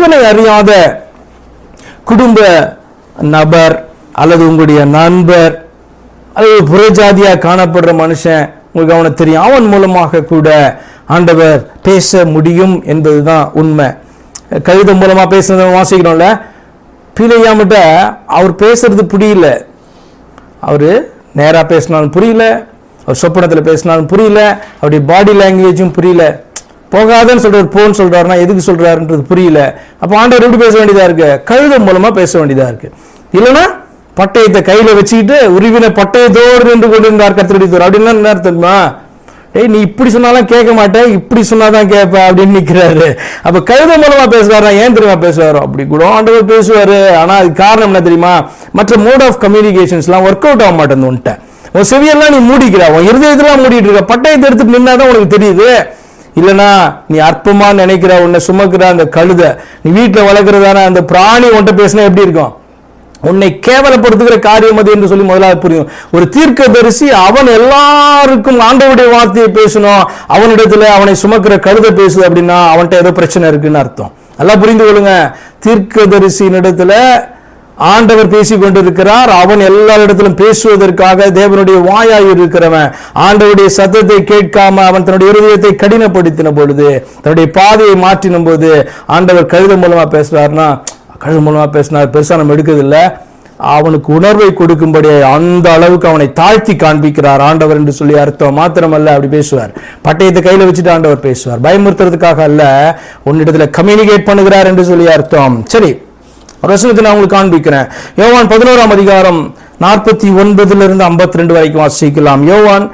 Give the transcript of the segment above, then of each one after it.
தேவனை அறியாத குடும்ப நபர் அல்லது உங்களுடைய நண்பர் அல்லது புறஜாதியாக காணப்படுற மனுஷன் உங்களுக்கு அவனை தெரியும். அவன் மூலமாக கூட ஆண்டவர் பேச முடியும் என்பதுதான் உண்மை. கவிதம் மூலமா பேசுனதை வாசிக்கிறோம்ல? பிள்ளையாமட்ட அவர் பேசுறது புரியல. அவரு நேரா பேசினாலும் புரியல. அவர் சொப்பனத்தில் பேசினாலும் புரியல. அவருடைய பாடி லாங்குவேஜும் புரியல. போகாதன்னு சொல்றாரு போன்னு சொல்றாருன்னா எதுக்கு சொல்றாருன்றது புரியல. அப்போ ஆண்டவர் எப்படி பேச வேண்டியதா இருக்கு? கழுதம் மூலமா பேச வேண்டியதா இருக்கு. இல்லைன்னா பட்டயத்தை கையில வச்சுக்கிட்டு உருவின பட்டயத்தோடு நின்று கொண்டிருந்தார் கத்திரடித்தோர் அப்படின்னா என்ன அர்த்தமா டேய் நீ இப்படி சொன்னாலும் கேட்க மாட்டேன் இப்படி சொன்னாதான் கேட்ப அப்படின்னு நிற்கிறாரு அப்ப கழுத மூலமா பேசுவாரா? ஏன் தெரியுமா பேசுவாரோ? அப்படி கூட ஆண்டவர் பேசுவாரு. ஆனா அதுக்கு காரணம் என்ன தெரியுமா? மற்ற மோட் ஆஃப் கம்யூனிகேஷன்ஸ்லாம் ஒர்க் அவுட் ஆக மாட்டேன் உன்ட்ட. உன் செவியெல்லாம் நீ மூடிக்கிற. உன் இருதயத்தெல்லாம் மூடிட்டு இருக்க. பட்டயத்தை எடுத்து நின்னாதான் உனக்கு தெரியுது. இல்லைனா நீ அற்பமாக நினைக்கிற உன்னை சுமக்கிற அந்த கழுத நீ வீட்டில் வளர்க்குறதான அந்த பிராணி உன்ட்ட பேசினா எப்படி இருக்கும்? உன்னை கேவலப்படுத்துகிற காரியம் அது என்று சொல்லி முதலாவது புரியும். ஒரு தீர்க்க தரிசி அவன் எல்லாருக்கும் ஆண்டவுடைய வார்த்தையை பேசணும். அவனிடத்துல அவனை சுமக்கிற கழுத பேசுது அப்படின்னா அவன்கிட்ட ஏதோ பிரச்சனை இருக்குன்னு அர்த்தம். நல்லா புரிந்து கொள்ளுங்க. தீர்க்கதரிசியின் இடத்துல ஆண்டவர் பேசிக் கொண்டிருக்கிறார் அவன் எல்லா இடத்திலும் பேசுவதற்காக தேவனுடைய வாயாய் இருக்கிறவன். ஆண்டவருடைய சத்தத்தை கேட்காம அவன் தன்னுடைய இருதயத்தை கடினப்படுத்தின பொழுது தன்னுடைய பாதையை மாற்றின போது ஆண்டவர் கழுத மூலமா பேசுறாருன்னா கழுத மூலமா பேசினார். பெருசா நம்ம எடுக்கிறதில்ல. அவனுக்கு உணர்வை கொடுக்கும்படி அந்த அளவுக்கு அவனை தாழ்த்தி காண்பிக்கிறார். ஆண்டவர் என்று சொல்லி அர்த்தம் மாத்திரமல்ல அப்படி பேசுவார். பட்டயத்தை கையில வச்சுட்டு ஆண்டவர் பேசுவார். பயமுறுத்துறதுக்காக அல்ல உன்னிடத்துல கம்யூனிகேட் பண்ணுகிறார் என்று சொல்லி அர்த்தம். சரி ஒரு வசனத்தை நான் உங்களுக்கு காண்பிக்கிறேன். யோவான் பதினோராம் அதிகாரம் நாற்பத்தி ஒன்பதுல இருந்து ஐம்பத்தி ரெண்டு வரைக்கும் வாசிக்கலாம். யோவான்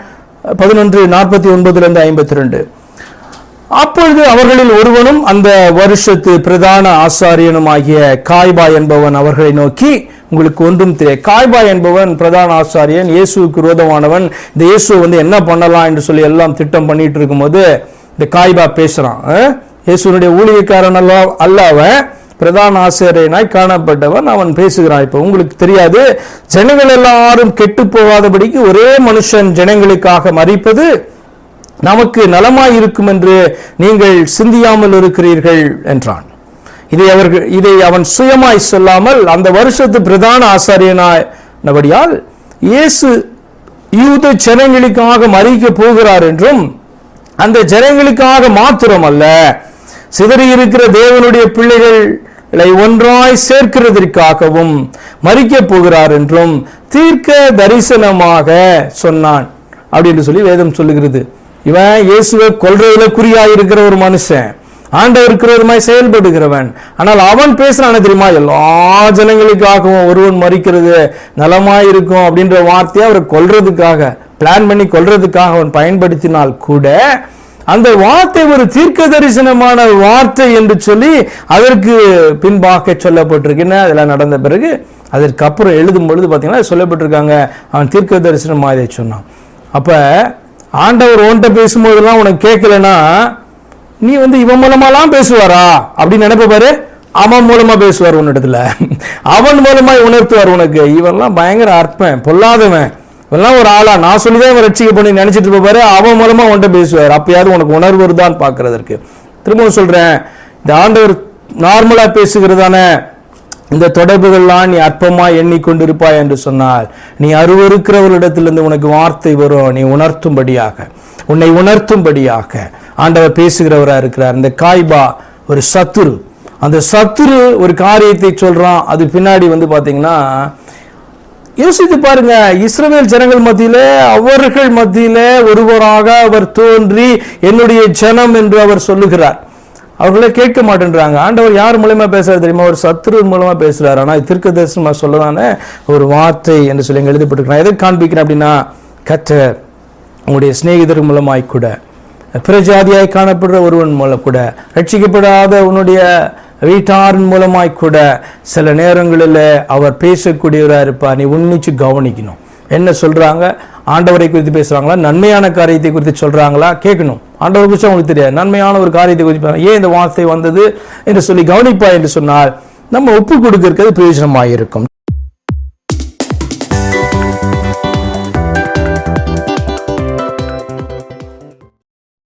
பதினொன்று நாற்பத்தி ஒன்பதுல இருந்து ஐம்பத்தி ரெண்டு அப்பொழுது அவர்களில் ஒருவனும் அந்த வருஷத்து பிரதான ஆசாரியனுமாகிய காய்பா என்பவன் அவர்களை நோக்கி உங்களுக்கு ஒன்றும் தெரியாது. காய்பா என்பவன் பிரதான ஆசாரியன் இயேசுவுக்கு விரோதமானவன் இந்த இயேசு வந்து என்ன பண்ணலாம்? என்று சொல்லி எல்லாம் திட்டம் பண்ணிட்டு இருக்கும்போது இந்த காய்பா பேசுறான். இயேசுனுடைய ஊழியக்காரன் அல்ல அல்ல அவன். பிரதான ஆசிரியனாய் காணப்பட்டவன் அவன் பேசுகிறான். இப்ப உங்களுக்கு தெரியாது ஜனங்கள் எல்லாரும் கெட்டு போகாதபடிக்கு ஒரே மனுஷன் ஜனங்களுக்காக மறிப்பது நமக்கு நலமாய் இருக்கும் என்று நீங்கள் சிந்தியாமல் இருக்கிறீர்கள் என்றான். இதை அவர்கள் இதை அவன் சுயமாய் சொல்லாமல் அந்த வருஷத்து பிரதான ஆசாரியனானபடியால் இயேசு யூத ஜனங்களுக்காக மறிக்க போகிறார் என்றும் அந்த ஜனங்களுக்காக மாத்திரம் அல்ல சிதறி இருக்கிற தேவனுடைய பிள்ளைகளை ஒன்றாய் சேர்க்கிறதற்காகவும் மறிக்க போகிறார் என்றும் தீர்க்க தரிசனமாக சொன்னான் அப்படின்னு சொல்லி வேதம் சொல்லுகிறது. இவன் இயேசுவை கொல்றதுல குறியாக இருக்கிற ஒரு மனுஷன் ஆண்டவருக்கு விரோதமாய் செயல்படுகிறவன். ஆனால் அவன் பேசுறான தெரியுமா? எல்லா ஜனங்களுக்காகவும் ஒருவன் மறிக்கிறது நலமாய் இருக்கும் அப்படின்ற வார்த்தையை அவரை கொல்றதுக்காக பிளான் பண்ணி கொல்றதுக்காக அவன் பயன்படுத்தினால் கூட அந்த வார்த்தை ஒரு தீர்க்க தரிசனமான வார்த்தை என்று சொல்லி அதற்கு பின்பாக சொல்லப்பட்டிருக்குன்னு அதெல்லாம் நடந்த பிறகு அதற்கு அப்புறம் எழுதும் பொழுது பார்த்தீங்கன்னா சொல்லப்பட்டிருக்காங்க. அவன் தீர்க்க தரிசனம் இதை சொன்னான். அப்போ ஆண்டவர் ஓன்ட்ட பேசும்போதெல்லாம் உனக்கு கேட்கலன்னா நீ வந்து இவன் மூலமாலாம் பேசுவாரா? அப்படின்னு நினைப்ப பாரு. அவன் மூலமா பேசுவார் உன்னிடத்துல. அவன் மூலமா உணர்த்துவார் உனக்கு. இவன்லாம் பயங்கர அற்பன் பொல்லாதவன். இவெல்லாம் ஒரு ஆளா? நான் சொல்லிதான் இவன் ரட்சிக்க பண்ணி நினைச்சிட்டு இருப்பாரு அவன் மூலமா உன்ட்ட பேசுவார். அப்பயாவது உனக்கு உணர்வு வருதான்னு பாக்குறதற்கு திரும்பவும் சொல்றேன். இந்த ஆண்டவர் நார்மலா பேசுகிறதான இந்த தொடர்புகள்லாம் நீ அற்பமா எண்ணிக்கொண்டிருப்பாய் என்று சொன்னால் நீ அருவருக்கிறவர்களிடத்திலிருந்து உனக்கு வார்த்தை வரும். நீ உணர்த்தும்படியாக உன்னை உணர்த்தும்படியாக ஆண்டவர் பேசுகிறவராக இருக்கிறார். இந்த காய்பா ஒரு சத்துரு. அந்த சத்துரு ஒரு காரியத்தை சொல்றான். அது பின்னாடி வந்து பாத்தீங்கன்னா யோசித்து பாருங்க இஸ்ரவேல் ஜனங்கள் மத்தியிலே அவர்கள் மத்தியிலே ஒருவராக அவர் தோன்றி என்னுடைய ஜனம் என்று அவர் சொல்லுகிறார். அவர்களே கேட்க மாட்டேன்றாங்க. ஆண்டவர் யார் மூலயமா பேசுறாரு தெரியுமா? ஒரு சத்ரு மூலமா பேசுறாரு. ஆனா திருக்க தரிசனமா சொல்லதானே ஒரு வார்த்தை என்று சொல்லி இங்க எழுதப்பட்டிருக்கிறான் எதை காண்பிக்கிறேன் அப்படின்னா கத்தர் உங்களுடைய சிநேகிதர் மூலமாய் கூட பிரஜாதியாய் காணப்படுற ஒருவன் மூலம் கூட ரட்சிக்கப்படாத உன்னுடைய வீட்டாரின் மூலமாய் கூட சில நேரங்களில் அவர் பேசக்கூடியவராக இருப்பார். நீ உன்னிச்சு கவனிக்கணும். என்ன சொல்கிறாங்க ஆண்டவரை குறித்து பேசுகிறாங்களா நன்மையான காரியத்தை குறித்து சொல்கிறாங்களா கேட்கணும். ஆண்டவர் குறித்து அவங்களுக்கு தெரியாது. நன்மையான ஒரு காரியத்தை குறித்து ஏன் இந்த வார்த்தை வந்தது? என்று சொல்லி கவனிப்பா என்று சொன்னால் நம்ம ஒப்பு கொடுக்கிறது பிரயோஜனமாக இருக்கும்